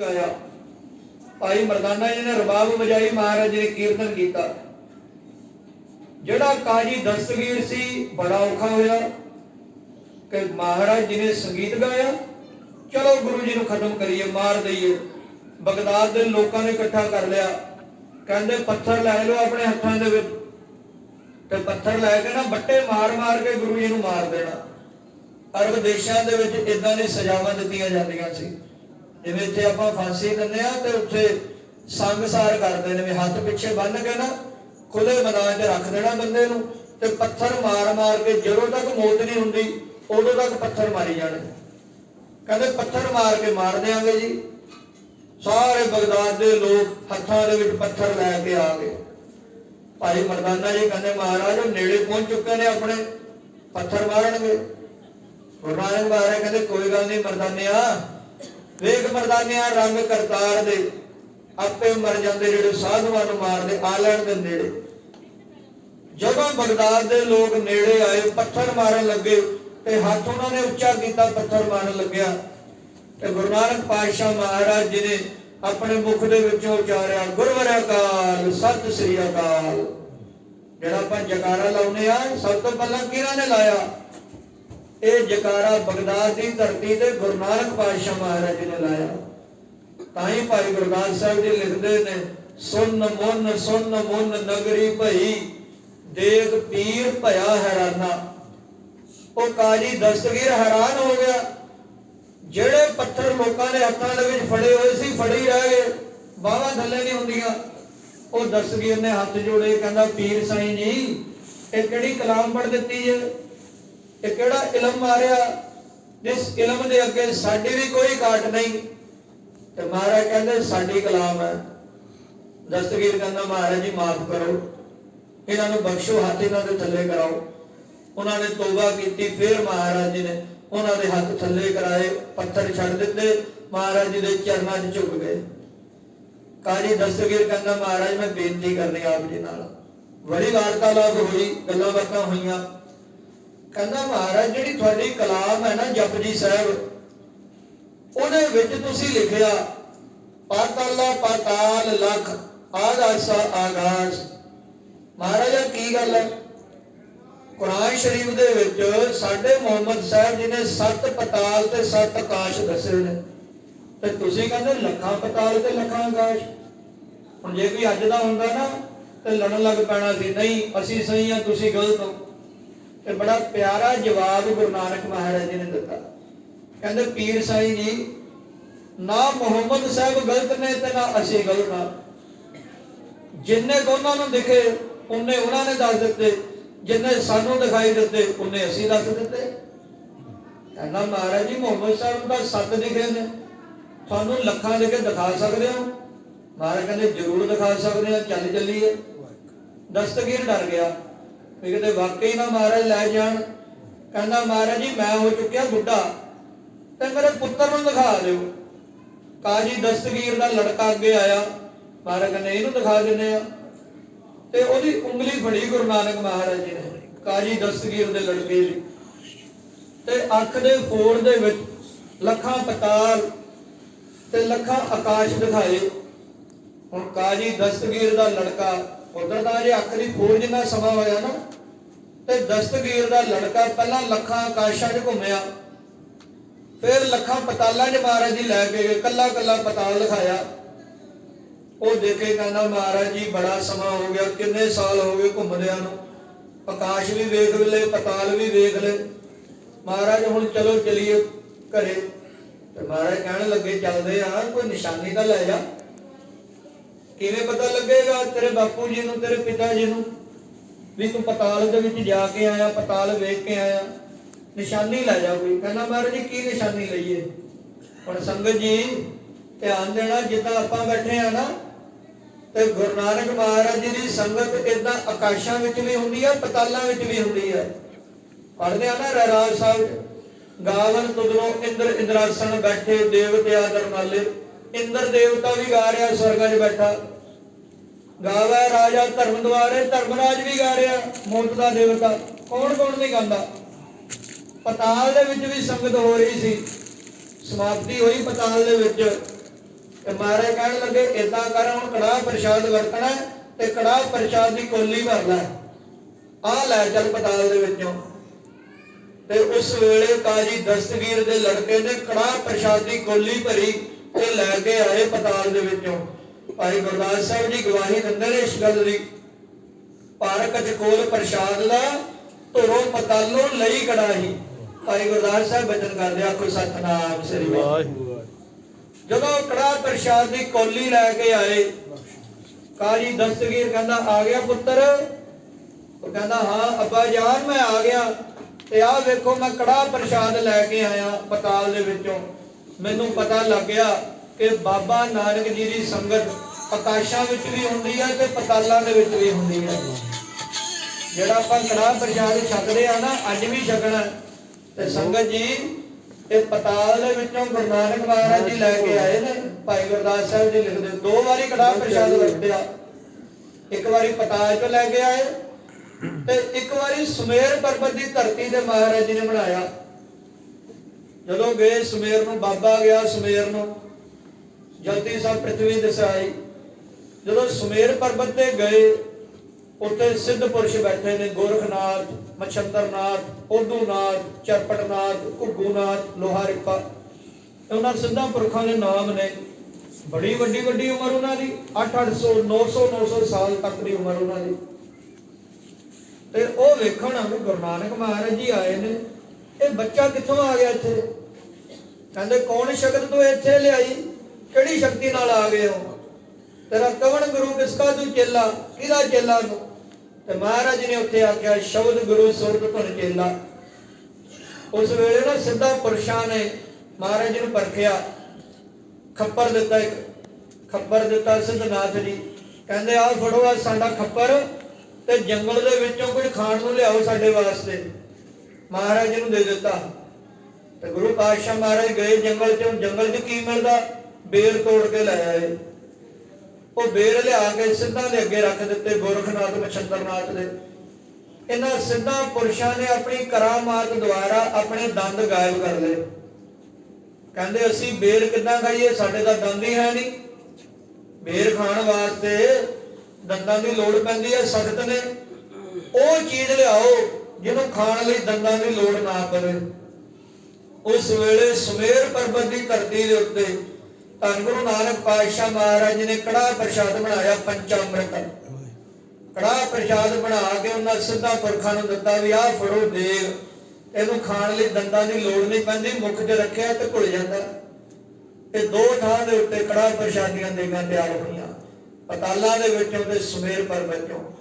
ਗਾਇਆ ਭਾਈ ਮਰਦਾਨਾ ਜੀ ਨੇ ਰਬਾਬ ਵਜਾਈ ਮਹਾਰਾਜ ਜੀ ਨੇ ਕੀਰਤਨ ਕੀਤਾ। ਜਿਹੜਾ ਕਾਜੀ ਦਸਤਗੀਰ ਸੀ, ਬੜਾ ਔਖਾ ਹੋਇਆ। ਕਿ ਮਹਾਰਾਜ ਜੀ ਨੇ ਸੰਗੀਤ ਗਾਇਆ। ਚਲੋ ਗੁਰੂ ਜੀ ਨੂੰ ਖਤਮ ਕਰੀਏ, ਮਾਰ ਦਈਏ। ਬਗਦਾਦ ਦੇ ਲੋਕਾਂ ਨੇ ਇਕੱਠਾ ਕਰ ਲਿਆ। ਕਹਿੰਦੇ, ਪੱਥਰ ਲੈ ਲਓ ਆਪਣੇ ਹੱਥਾਂ ਦੇ ਵਿੱਚ। ਤੇ ਪੱਥਰ ਲੈ ਕੇ ਨਾ ਬੱਟੇ ਮਾਰ ਮਾਰ ਕੇ ਗੁਰੂ ਜੀ ਨੂੰ ਮਾਰ ਦੇਣਾ। ਅਰਬ ਦੇਸ਼ਾਂ ਦੇ ਵਿੱਚ ਇਦਾਂ ਦੀ ਸਜ਼ਾਵਾਂ ਦਿੱਤੀਆਂ ਜਾਂਦੀਆਂ ਸੀ। ਜਿਵੇਂ ਇੱਥੇ ਆਪਾਂ ਫਾਂਸੀ ਦਿੰਦੇ ਆ ਤੇ ਉੱਥੇ ਸੰਗਸਾਰ ਕਰਦੇ ਨੇ ਵੀ ਹੱਥ ਪਿੱਛੇ ਬੰਨ ਕੇ ਨਾ ਖੁੱਲੇ ਮੈਦਾਨ 'ਚ ਰੱਖ ਦੇਣਾ ਬੰਦੇ ਨੂੰ ਤੇ ਪੱਥਰ ਮਾਰ ਮਾਰ ਕੇ ਜਦੋਂ ਤੱਕ ਮੌਤ ਨਹੀਂ ਹੁੰਦੀ, ਉਦੋਂ ਤੱਕ ਪੱਥਰ ਮਾਰੀ ਜਾਣੇ। ਕਹਿੰਦੇ ਪੱਥਰ ਮਾਰ ਕੇ ਮਾਰ ਦਿਆਂਗੇ ਜੀ। ਸਾਰੇ ਬਗਦਾਦ ਦੇ ਲੋਕ ਹੱਥਾਂ ਦੇ ਵਿੱਚ ਪੱਥਰ ਲੈ ਕੇ ਆ ਗਏ। ਭਾਈ ਮਰਦਾਨਾ ਜੀ ਕਹਿੰਦੇ, ਮਹਾਰਾਜ, ਨੇੜੇ ਪਹੁੰਚ ਚੁੱਕੇ ਨੇ ਆਪਣੇ, ਪੱਥਰ ਮਾਰਨਗੇ। ਗੁਰੂ ਨਾਨਕ ਮਹਾਰਾਜ ਕਹਿੰਦੇ, ਕੋਈ ਗੱਲ ਨਹੀਂ ਮਰਦਾਨਿਆ ਵੇਖ ਮਰਦਾਨਿਆ ਰੰਗ ਕਰਤਾਰ ਦੇ, ਆਪੇ ਮਰ ਜਾਂਦੇ ਜਿਹੜੇ ਸਾਧੂਆਂ ਨੂੰ ਮਾਰਦੇ, ਆ ਦੇ ਨੇੜੇ। ਜਦੋਂ ਬਗਦਾਦ ਦੇ ਲੋਕ ਨੇੜੇ ਆਏ, ਪੱਥਰ ਮਾਰਨ ਲੱਗੇ ਤੇ ਹੱਥ ਉਹਨਾਂ ਨੇ ਉੱਚਾ ਕੀਤਾ, ਪੱਥਰ ਮਾਰਨ ਲੱਗਿਆ। ਤੇ ਗੁਰੂ ਨਾਨਕ ਪਾਤਸ਼ਾਹ ਮਹਾਰਾਜ ਜੀ ਨੇ ਆਪਣੇ ਮੁਖ ਦੇ ਵਿੱਚੋਂ ਉਚਾਰਿਆ, ਗੁਰਵਰ ਅਕਾਲ, ਸਤਿ ਸ੍ਰੀ ਅਕਾਲ। ਜਿਹੜਾ ਆਪਾਂ ਜਕਾਰਾ ਲਾਉਨੇ ਆ ਸਭ ਤੋਂ ਪਹਿਲਾਂ ਕਿਹਨਾਂ ਨੇ ਲਾਇਆ? ਇਹ ਜਕਾਰਾ ਬਗਦਾਦ ਦੀ ਧਰਤੀ ਤੇ ਗੁਰੂ ਨਾਨਕ ਪਾਤਸ਼ਾਹ ਮਹਾਰਾਜ ਜੀ ਨੇ ਲਾਇਆ। ਤਾਂ ਹੀ ਭਾਈ ਗੁਰਦਾਸ ਸਾਹਿਬ ਜੀ ਲਿਖਦੇ ਨੇ, ਸੁਨ ਮਨ ਸੁਨ ਮਨ ਨਗਰੀ ਭਈ, ਦੇਖ ਪੀਰ ਭਇਆ ਹੈਰਾਨਾ। ਉਹ ਕਾਜੀ ਦਸਤਗੀਰ ਹੈਰਾਨ ਹੋ ਗਿਆ। ਜਿਹੜੇ ਪੱਥਰ ਲੋਕਾਂ ਦੇ ਹੱਥਾਂ ਦੇ ਵਿੱਚ ਫੜੇ ਹੋਏ ਸੀ, ਫੜੇ ਹੀ ਰਹਿ ਗਏ। ਬਾਹਾਂ ਥੱਲੇ ਨਹੀਂ ਹੁੰਦੀਆਂ। ਉਹ ਦਸਤਗੀਰ ਨੇ ਹੱਥ ਜੋੜੇ, ਕਹਿੰਦਾ, ਪੀਰ ਸਾਈਂ ਜੀ, ਇਹ ਕਿਹੜੀ ਕਲਾਮ ਪੜ ਦਿੱਤੀ ਹੈ? ਇਹ ਕਿਹੜਾ ਇਲਮ ਮਾਰਿਆ? ਜਿਸ ਇਲਮ ਦੇ ਅੱਗੇ ਸਾਡੀ ਵੀ ਕੋਈ ਘਾਟ ਨਹੀਂ। ਤੇ ਮਹਾਰਾਜ ਕਹਿੰਦੇ, ਸਾਡੀ ਕਲਾਮ ਹੈ। ਦਸਤਗੀਰ ਕਹਿੰਦਾ, ਮਹਾਰਾਜ ਜੀ, ਮਾਫ ਕਰੋ। ਇਹਨਾਂ ਨੂੰ ਬਖਸ਼ੋ, ਹੱਥ ਇਹਨਾਂ ਦੇ ਥੱਲੇ ਕਰਾਓ। ਉਹਨਾਂ ਨੇ ਤੋਬਾ ਕੀਤੀ, ਫਿਰ ਮਹਾਰਾਜ ਜੀ ਨੇ ਉਹਨਾਂ ਦੇ ਹੱਥ ਥੱਲੇ ਕਰਾਏ, ਪੱਥਰ ਛੱਡ ਦਿੱਤੇ, ਮਹਾਰਾਜ ਜੀ ਦੇ ਚਰਨਾਂ 'ਚ ਝੁਕ ਗਏ। ਕਾਜੀ ਦਸਤਗੀਰ ਕਹਿੰਦਾ, ਮਹਾਰਾਜ, ਮੈਂ ਬੇਨਤੀ ਕਰਨੀ ਆਪ ਜੀ ਨਾਲ। ਬੜੀ ਵਾਰਤਾਲਾਪ ਹੋਈ, ਗੱਲਾਂ ਬਾਤਾਂ ਹੋਈਆਂ। ਕਹਿੰਦਾ ਮਹਾਰਾਜ, ਜਿਹੜੀ ਤੁਹਾਡੀ ਕਲਾਮ ਹੈ ਨਾ ਜਪਜੀ ਸਾਹਿਬ, ਉਹਦੇ ਵਿੱਚ ਤੁਸੀਂ ਲਿਖਿਆ ਪਾਤਾਲਾ ਪਾਤਾਲ ਲਖ ਆਗਾਸਾ ਆਗਾਸ ਮਹਾਰਾਜਾ ਕੀ ਗੱਲ ਹੈ? ਕੁਰਾਨ ਸ਼ਰੀਫ ਦੇ ਵਿੱਚ ਸਾਡੇ ਮੁਹੰਮਦ ਸਾਹਿਬ ਜੀ ਨੇ ਸੱਤ ਪਤਾਲ ਤੇ ਸੱਤ ਆਕਾਸ਼ ਦੱਸੇ ਨੇ। ਤੇ ਤੁਸੀਂ ਕਹਿੰਦੇ ਲੱਖਾਂ ਪਤਾਲ ਤੇ ਲੱਖਾਂ ਆਕਾਸ਼ ਹੁਣ ਜੇ ਕੋਈ ਅੱਜ ਦਾ ਹੁੰਦਾ ਨਾ, ਤੇ ਲੜਨ ਲੱਗ ਪੈਣਾ ਸੀ, ਨਹੀਂ, ਅਸੀਂ ਸਹੀ ਆ ਤੁਸੀਂ ਗਲਤ ਹੋ। ਤੇ ਬੜਾ ਪਿਆਰਾ ਜਵਾਬ ਗੁਰੂ ਨਾਨਕ ਮਹਾਰਾਜ ਜੀ ਨੇ ਦਿੱਤਾ। ਕਹਿੰਦੇ, ਪੀਰ ਸਾਈ ਜੀ, ਨਾ ਮੁਹੰਮਦ ਸਾਹਿਬ ਗਲਤ ਨੇ ਤੇ ਨਾ ਅਸੀਂ ਗਲਤ ਆ। ਜਿੰਨੇ ਦੋਨਾਂ ਨੂੰ ਦਿਖੇ, ਉਹਨੇ ਉਹਨਾਂ ਨੇ ਦੱਸ ਦਿੱਤੇ। ਜਿੰਨੇ ਸਾਨੂੰ ਦਿਖਾਈ ਦਿੱਤੇ, ਉਹਨੇ ਅਸੀਂ ਦੱਸ ਦਿੱਤੇ। ਕਹਿੰਦਾ, ਮਹਾਰਾਜ ਜੀ, ਮੁਹੰਮਦ ਸਾਹਿਬ ਦਾ ਸੱਤ ਦਿਖੇ ਨੇ। ਤੁਹਾਨੂੰ ਲੱਖਾਂ ਦੇ ਕੇ ਦਿਖਾ ਸਕਦੇ ਹੋ? ਮਹਾਰਾਜ ਕਹਿੰਦੇ, ਜ਼ਰੂਰ ਦਿਖਾ ਸਕਦੇ ਆ, ਚੱਲ ਚੱਲੀਏ। ਦਸਤਗੀਰ ਡਰ ਗਿਆ। ਵੀ ਕਿਤੇ ਵਾਕਈ ਨਾ ਮਹਾਰਾਜ ਲੈ ਜਾਣ। ਕਹਿੰਦਾ, ਮਹਾਰਾਜ ਜੀ, ਮੈਂ ਹੋ ਚੁੱਕਿਆ ਬੁੱਢਾ। ਤੇ ਮੇਰੇ ਪੁੱਤਰ ਨੂੰ ਦਿਖਾ ਦਿਓ। ਕਾਜੀ ਦਸਤਗੀਰ ਦਾ ਲੜਕਾ ਅੱਗੇ ਆਇਆ। ਮਹਾਰਾਜ ਕਹਿੰਦੇ, ਇਹਨੂੰ ਦਿਖਾ ਦਿੰਦੇ ਆ। ਤੇ ਉਹਦੀ ਉਂਗਲੀ ਫੜੀ ਗੁਰੂ ਨਾਨਕ ਮਹਾਰਾਜ ਜੀ ਨੇ। ਕਾਜੀ ਦਸਤਗੀਰ ਦੇ ਲੜਕੇ ਦੀ। ਤੇ ਅੱਖ ਦੇ ਫੋੜ ਦੇ ਵਿੱਚ ਲੱਖਾਂ ਪਤਾਲ ਤੇ ਲੱਖਾਂ ਆਕਾਸ਼ ਦਿਖਾਏ। ਹੁਣ ਕਾਜੀ ਦਸਤਗੀਰ ਦਾ ਲੜਕਾ ਉਧਰ ਦਾ ਜੇ ਅੱਖ ਦੀ ਫੋੜ ਜਿੰਨਾ ਸਮਾਂ ਹੋਇਆ ਨਾ, ਤੇ ਦਸਤਗੀਰ ਦਾ ਲੜਕਾ ਪਹਿਲਾਂ ਲੱਖਾਂ ਆਕਾਸ਼ਾਂ 'ਚ ਘੁੰਮਿਆ, ਫਿਰ ਲੱਖਾਂ ਪਤਾਲਾਂ 'ਚ ਮਹਾਰਾਜ ਜੀ ਲੈ ਕੇ ਗਏ ਕੱਲਾ ਕੱਲਾ ਪਤਾਲ ਲਿਖਾਇਆ। ਉਹ ਦੇਖੇ ਕਹਿੰਦਾ, ਮਹਾਰਾਜ ਜੀ, ਬੜਾ ਸਮਾਂ ਹੋ ਗਿਆ, ਕਿੰਨੇ ਸਾਲ ਹੋ ਗਏ ਘੁੰਮਦਿਆਂ ਨੂੰ। ਆਕਾਸ਼ ਵੀ ਵੇਖ ਲਏ ਪਤਾਲ ਵੀ ਵੇਖ ਲਏ ਮਹਾਰਾਜ, ਹੁਣ ਚਲੋ ਚਲੀਏ ਘਰੇ। ਤੇ ਮਹਾਰਾਜ ਕਹਿਣ ਲੱਗੇ, ਚੱਲਦੇ ਆ, ਕੋਈ ਨਿਸ਼ਾਨੀ ਤਾਂ ਲੈ ਜਾ। ਕਿਵੇਂ ਪਤਾ ਲੱਗੇਗਾ ਤੇਰੇ ਬਾਪੂ ਜੀ ਨੂੰ, ਤੇਰੇ ਪਿਤਾ ਜੀ ਨੂੰ? ਵੀ ਤੂੰ ਪਤਾਲ ਦੇ ਵਿੱਚ ਜਾ ਕੇ ਆਇਆ, ਪਤਾਲ ਵੇਖ ਕੇ ਆਇਆ। ਨਿਸ਼ਾਨੀ ਲੈ ਜਾ ਕੋਈ। ਕਹਿੰਦਾ, ਮਹਾਰਾਜ ਜੀ, ਕੀ ਨਿਸ਼ਾਨੀ ਲਈਏ? ਹੁਣ ਸੰਗਤ ਜੀ, ਧਿਆਨ ਦੇਣਾ, ਜਿੱਦਾਂ ਆਪਾਂ ਬੈਠੇ ਆ ਨਾ, ਤੇ ਗੁਰੂ ਨਾਨਕ ਮਹਾਰਾਜ ਜੀ ਦੀ ਸੰਗਤ ਇਦਾਂ ਆਕਾਸ਼ਾਂ ਵਿੱਚ ਵੀ ਹੁੰਦੀ ਹੈ ਪਤਾਲਾਂ ਵਿੱਚ ਵੀ ਹੁੰਦੀ ਹੈ ਪੜ੍ਹਦੇ ਆ ਨਾ ਰਹਿਰਾਜ ਸਾਹਿਬ, ਗਾਵਨ ਤੁਦਰੋਂ ਇੰਦਰ ਇੰਦਰਾਸਣ ਬੈਠੇ ਦੇਵਤਿਆ ਦਰਮਾਲੇ ਇੰਦਰ ਦੇਵਤਾ ਵੀ ਗਾ ਰਿਹਾ ਸਵਰਗਾਂ 'ਚ ਬੈਠਾ। ਗਾਵੇ ਰਾਜਾ ਧਰਮ ਦੁਆਰੇ ਧਰਮਰਾਜ ਵੀ ਗਾ ਰਿਹਾ ਮੌਤ ਦਾ ਦੇਵਤਾ। ਕੌਣ ਕੌਣ ਨਹੀਂ ਗਾਉਂਦਾ? ਪਤਾਲ ਦੇ ਵਿੱਚ ਵੀ ਸੰਗਤ ਹੋ ਰਹੀ ਸੀ। ਸਮਾਪਤੀ ਹੋਈ ਪਤਾਲ ਦੇ ਵਿੱਚ। ਤੇ ਮਹਾਰਾਜ ਕਹਿਣ ਲੱਗੇ ਇਦਾਂ ਕਰ, ਹੁਣ ਕੜਾਹ ਪ੍ਰਸ਼ਾਦ ਵਰਤਣਾ ਤੇ ਕੜਾਹ ਪ੍ਰਸ਼ਾਦ ਦੀ ਕੋਲੀ ਭਰਨਾ ਆ ਲੈ ਚੱਲ ਪਤਾਲ ਦੇ ਵਿੱਚੋਂ। ਤੇ ਉਸ ਵੇਲੇ ਕਾਜੀ ਦਸਤਗੀਰ ਦੇ ਲੜਕੇ ਨੇ ਕੜਾਹ ਪ੍ਰਸ਼ਾਦ ਦੀ ਕੋਲੀ ਭਰੀ। ਤੇ ਲੈ ਕੇ ਆਏ ਪਤਾਲ ਦੇ ਵਿੱਚੋਂ। ਭਾਈ ਗੁਰਦਾਸ ਸਾਹਿਬ ਜੀ ਗਵਾਹੀ ਦਿੰਦੇ ਨੇ ਇਸ ਗੱਲ ਦੀ। ਪਾਰਕ ਕੋਲ ਪ੍ਰਸ਼ਾਦ ਦਾ ਧੁਰੋ ਪਤਾਲੋਂ ਲਈ ਕੜਾਹੀ। ਭਾਈ ਗੁਰਦਾਸ ਸਾਹਿਬ ਬਚਨ ਕਰਦੇ ਆਖੋ ਸਤਨਾਮ ਸ੍ਰੀ ਵਾਹਿਗੁਰੂ। ਜਦੋਂ ਕੜਾਹ ਪ੍ਰਸ਼ਾਦ ਦੀ ਕੋਲੀ ਲੈ ਕੇ ਆਏ ਕਾਜੀ ਦਸਤਗੀਰ ਕਹਿੰਦਾ, ਆ ਗਿਆ ਪੁੱਤਰ। ਉਹ ਕਹਿੰਦਾ, ਹਾਂ, ਅੱਬਾ ਜਾਨ, ਮੈਂ ਆ ਗਿਆ ਤੇ ਆਹ ਵੇਖੋ, ਮੈਂ ਕੜਾਹ ਪ੍ਰਸ਼ਾਦ ਲੈ ਕੇ ਆਇਆ ਪਤਾਲ ਦੇ ਵਿੱਚੋਂ। ਮੈਨੂੰ ਪਤਾ ਲੱਗ ਗਿਆ ਕਿ ਬਾਬਾ ਨਾਨਕ ਜੀ ਦੀ ਸੰਗਤ ਆਕਾਸ਼ਾਂ ਵਿੱਚ ਵੀ ਹੁੰਦੀ ਹੈ ਤੇ ਪਤਾਲਾਂ ਦੇ ਵਿੱਚ ਵੀ ਹੁੰਦੀ ਹੈ ਜਿਹੜਾ ਆਪਾਂ ਕੜਾਹ ਪ੍ਰਸ਼ਾਦ ਛਕਦੇ ਆ ਨਾ, ਅੱਜ ਵੀ ਛਕਣਾ। ਤੇ ਸੰਗਤ ਜੀ ਇਹ ਪਤਾਲ ਦੇ ਵਿੱਚੋਂ ਗੁਰੂ ਨਾਨਕ ਮਹਾਰਾਜ ਜੀ ਲੈ ਕੇ ਆਏ ਨੇ। ਭਾਈ ਗੁਰਦਾਸ ਸਾਹਿਬ ਜੀ ਲਿਖਦੇ ਦੋ ਵਾਰੀ ਕੜਾਹ ਪ੍ਰਸ਼ਾਦ ਵਰਤਿਆ। ਇੱਕ ਵਾਰੀ ਪਤਾਲ ਤੋਂ ਲੈ ਕੇ ਆਏ ਤੇ ਇੱਕ ਵਾਰੀ ਸੁਮੇਰ ਪਰਬਤ ਦੀ ਧਰਤੀ ਤੇ ਮਹਾਰਾਜ ਜੀ ਨੇ ਬਣਾਇਆ। ਜਦੋਂ ਗਏ ਸੁਮੇਰ ਨੂੰ, ਬਾਬਾ ਗਿਆ ਸੁਮੇਰ ਨੂੰ, ਜਲਦੀ ਸਾਹਿਬ ਪ੍ਰithvi ਦਿਸਾਈ ਜਦੋਂ ਸੁਮੇਰ ਪਰਬਤ ਤੇ ਗਏ, ਉੱਥੇ ਸਿੱਧ ਪੁਰਸ਼ ਬੈਠੇ ਨੇ, ਗੋਰਖਨਾਥ, ਮਛੰਦਰਨਾਥ ਓਦੂਨਾਥ ਚਰਪਟਨਾਥ, ਘੁੱਗੂਨਾਥ, ਲੋਹਾਰਿਪਾ। ਉਹਨਾਂ ਸਿੱਧਾਂ ਪੁਰਖਾਂ ਦੇ ਨਾਮ ਨੇ। ਬੜੀ ਵੱਡੀ ਵੱਡੀ ਉਮਰ ਉਹਨਾਂ ਦੀ 8-800 900 900 ਸਾਲ ਤੱਕ ਦੀ ਉਮਰ ਉਹਨਾਂ ਦੀ। ਤੇ ਉਹ ਵੇਖਣ ਆ ਵੀ ਗੁਰੂ ਨਾਨਕ ਮਹਾਰਾਜ ਜੀ ਆਏ ਨੇ, ਇਹ ਬੱਚਾ ਕਿੱਥੋਂ ਆ ਗਿਆ ਇੱਥੇ? ਕਹਿੰਦੇ, ਕੌਣ ਸ਼ਕਤ ਤੂੰ ਇੱਥੇ ਲਿਆਈ? ਕਿਹੜੀ ਸ਼ਕਤੀ ਨਾਲ ਆ ਗਏ ਹੋ? ਤੇਰਾ ਕਵਣ ਗੁਰੂ ਕਿਸਕਾ ਤੂੰ ਚੇਲਾ? ਕਿਹਦਾ ਚੇਲਾ ਤੂੰ? ਤੇ ਮਹਾਰਾਜ ਨੇ ਉੱਥੇ ਆਖਿਆ, ਸ਼ਬਦ ਗੁਰੂ ਸੁਰਤ ਧੁਨ ਚੇਲਾ। ਉਸ ਵੇਲੇ ਨਾ ਸਿੱਧਾ ਪੁਰਸ਼ਾਂ ਨੇ ਮਹਾਰਾਜ ਜੀ ਨੂੰ ਪਰਖਿਆ। ਖੱਪਰ ਦਿੱਤਾ ਇੱਕ। ਖੱਪਰ ਦਿੱਤਾ ਸਿੱਧਨਾਥ ਜੀ। ਕਹਿੰਦੇ, ਆਹ ਫੜੋ ਆ ਸਾਡਾ ਖੱਪਰ ਤੇ ਜੰਗਲ ਦੇ ਵਿੱਚੋਂ ਕੁਝ ਖਾਣ ਨੂੰ ਲਿਆਓ ਸਾਡੇ ਵਾਸਤੇ। ਮਹਾਰਾਜ ਜੀ ਨੂੰ ਦੇ ਦਿੱਤਾ। ਤੇ ਗੁਰੂ ਪਾਤਸ਼ਾਹ ਮਹਾਰਾਜ ਗਏ ਜੰਗਲ ਚੋਂ, ਜੰਗਲ 'ਚ ਕੀ ਮਿਲਦਾ? ਬੇਰ ਤੋੜ ਕੇ ਲੈ ਆਏ। ਉਹ ਬੇਰ ਲਿਆ ਕੇ ਸਿੱਧਾਂ ਦੇ ਅੱਗੇ ਰੱਖ ਦਿੱਤੇ ਗੋਰਖਨਾਥ ਮਛੰਦਰਨਾਥ ਦੇ। ਇਹਨਾਂ ਸਿੱਧਾਂ ਪੁਰਸ਼ਾਂ ਨੇ ਆਪਣੀ ਕਰਾਮਾਤ ਦੁਆਰਾ ਆਪਣੇ ਦੰਦ ਗਾਇਬ ਕਰ ਲਏ। ਕਹਿੰਦੇ, ਅਸੀਂ ਬੇਰ ਕਿੱਦਾਂ ਖਾਈਏ? ਸਾਡੇ ਤਾਂ ਦੰਦ ਹੀ ਹੈ ਨਹੀਂ। ਬੇਰ ਖਾਣ ਵਾਸਤੇ ਦੰਦਾਂ ਦੀ ਲੋੜ ਪੈਂਦੀ ਹੈ, ਸਖਤ ਨੇ। ਉਹ ਚੀਜ਼ ਲਿਆਓ, ਜਿਹਨੂੰ ਖਾਣ ਲਈ ਦੰਦਾਂ ਦੀ ਲੋੜ ਨਾ ਪਵੇ। ਉਸ ਵੇਲੇ ਸੁਮੇਰ ਪਰਬਤ ਦੀ ਧਰਤੀ ਦੇ ਉੱਤੇ ਧੰਨ ਗੁਰੂ ਨਾਨਕ ਪਾਤਸ਼ਾਹ ਮਹਾਰਾਜ ਨੇ ਕੜਾ ਪ੍ਰਸ਼ਾਦ ਬਣਾਇਆ, ਪੰਚਾਮ੍ਰਿਤ। ਕੜਾ ਪ੍ਰਸ਼ਾਦ ਬਣਾ ਕੇ ਉਹਨਾਂ ਸਿੱਧਾ ਪੁਰਖਾਂ ਨੂੰ ਦਿੱਤਾ ਵੀ ਆਹ ਫੜੋ ਦੇਗ ਇਹਨੂੰ ਖਾਣ ਲਈ ਦੰਦਾਂ ਦੀ ਲੋੜ ਨਹੀਂ ਪੈਂਦੀ, ਮੁਖ 'ਚ ਰੱਖਿਆ ਤੇ ਘੁਲ ਜਾਂਦਾ। ਤੇ ਦੋ ਥਾਂ ਦੇ ਉੱਤੇ ਕੜਾ ਪ੍ਰਸ਼ਾਦੀਆਂ ਦੇਗਾਂ ਤਿਆਰ ਹੋਈਆਂ। ਪਤਾਲਾਂ ਦੇ ਵਿੱਚੋਂ ਤੇ ਸੁਮੇਰ ਪਰਬਤ ਚੋਂ।